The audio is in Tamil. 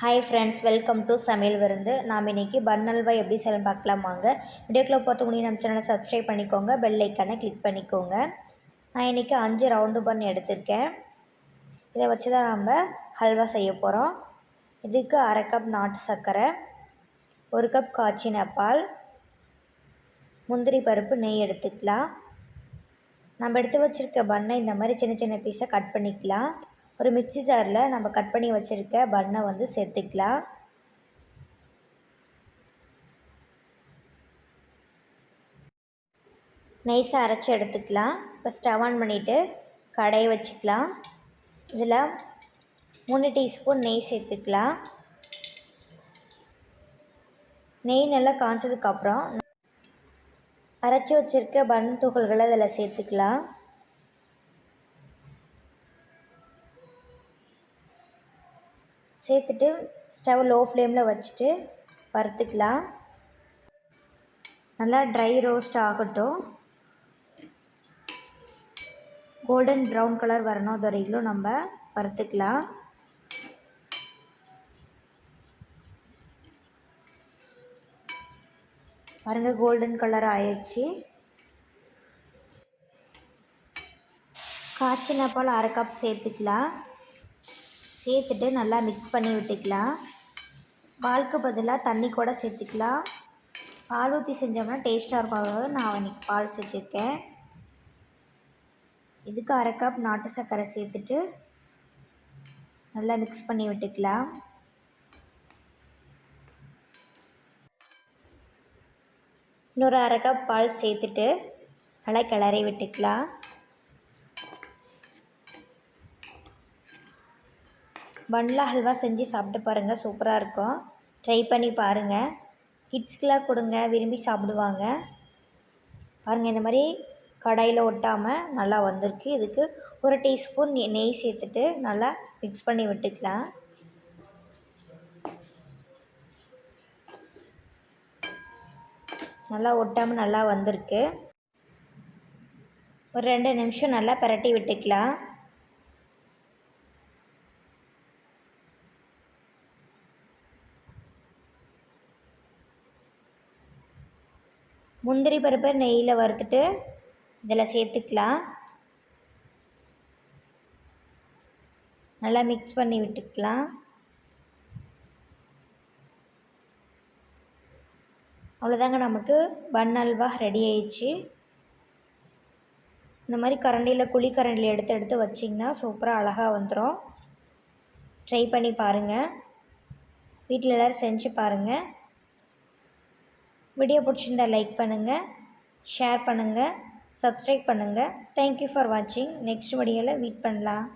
ஹாய் ஃப்ரெண்ட்ஸ் வெல்கம் டு சமையல் விருந்து. நாம் இன்றைக்கி பன் அல்வா எப்படி செய்யலாம் பார்க்கலாம் வாங்க. வீடியோக்குள்ளே போகிறதுக்கு முன்னாடி நம்ம சேனலை சப்ஸ்கிரைப் பண்ணிக்கோங்க. பெல் ஐக்கானை கிளிக் பண்ணிக்கோங்க. நான் இன்றைக்கி அஞ்சு ரவுண்டு பன் எடுத்திருக்கேன். இதை வச்சு தான் நம்ம ஹல்வா செய்ய போகிறோம் இதுக்கு அரை கப் நாட்டு சர்க்கரை ஒரு கப் காய்ச்சின பால் முந்திரி பருப்பு நெய் எடுத்துக்கலாம். நம்ம எடுத்து வச்சுருக்க பன்னை இந்த மாதிரி சின்ன சின்ன பீஸாக கட் பண்ணிக்கலாம். ஒரு மிக்சி ஜாரில் நம்ம கட் பண்ணி வச்சுருக்க பன்னை வந்து சேர்த்துக்கலாம். நைஸாக அரைச்சி எடுத்துக்கலாம். இப்போ ஸ்டவ் ஆன் பண்ணிவிட்டு கடையை வச்சுக்கலாம். இதில் மூணு டீஸ்பூன் நெய் சேர்த்துக்கலாம். நெய் நல்லா காய்ச்சதுக்கப்புறம் அரைச்சி வச்சுருக்க பன் துகள்களை அதில் சேர்த்துக்கலாம். சேர்த்துட்டு ஸ்டவ் லோ ஃப்ளேமில் வச்சுட்டு வறுத்துக்கலாம். நல்லா ட்ரை ரோஸ்ட் ஆகட்டும். கோல்டன் ப்ரௌன் கலர் வரணும் அது வரைக்கும் நம்ம வறுத்துக்கலாம். பாருங்கள் கோல்டன் கலர் ஆயிடுச்சு. காய்ச்சின பால் அரை கப் சேர்த்துக்கலாம். சேர்த்துட்டு நல்லா மிக்ஸ் பண்ணி விட்டுக்கலாம். பாலுக்கு பதிலாக தண்ணி கூட சேர்த்துக்கலாம். பால் ஊற்றி செஞ்சோம்னா டேஸ்ட்டாக இருக்கும். நான் இன்றைக்கி பால் சேர்த்துருக்கேன். இதுக்கு அரை கப் நாட்டு சர்க்கரை சேர்த்துட்டு நல்லா மிக்ஸ் பண்ணி விட்டுக்கலாம். இன்னொரு அரை கப் பால் சேர்த்துட்டு நல்லா கிளறி விட்டுக்கலாம். பன்னில் ஹல்வா செஞ்சு சாப்பிட்டு பாருங்கள் சூப்பராக இருக்கும். ட்ரை பண்ணி பாருங்கள் கிட்ஸ்க்கெலாம் கொடுங்க விரும்பி சாப்பிடுவாங்க. பாருங்கள் இந்த மாதிரி கடாயில் ஒட்டாமல் நல்லா வந்திருக்கு. இதுக்கு ஒரு டீஸ்பூன் நெய் சேர்த்துட்டு நல்லா மிக்ஸ் பண்ணி விட்டுக்கலாம். நல்லா ஒட்டாமல் நல்லா வந்திருக்கு. ஒரு ரெண்டு நிமிஷம் நல்லா பரட்டி விட்டுக்கலாம். முந்திரி பருப்பை நெய்யில் வறுத்துட்டு இதில் சேர்த்துக்கலாம். நல்லா மிக்ஸ் பண்ணி விட்டுக்கலாம். அவ்வளோதாங்க நமக்கு பன் அல்வா ரெடி ஆயிடுச்சு. இந்த மாதிரி கரண்டியில் குழி கரண்டியில் எடுத்து எடுத்து வச்சிங்கன்னா சூப்பராக அழகாக வந்துடும் ட்ரை பண்ணி பாருங்கள் வீட்டில் எல்லோரும் செஞ்சு பாருங்கள் வீடியோ பிடிச்சிருந்தால் லைக் பண்ணுங்கள் ஷேர் பண்ணுங்கள் சப்ஸ்கிரைப் பண்ணுங்கள் தேங்க்யூ ஃபார் வாட்சிங் நெக்ஸ்ட் வீடியோவில் மீட் பண்ணலாம்.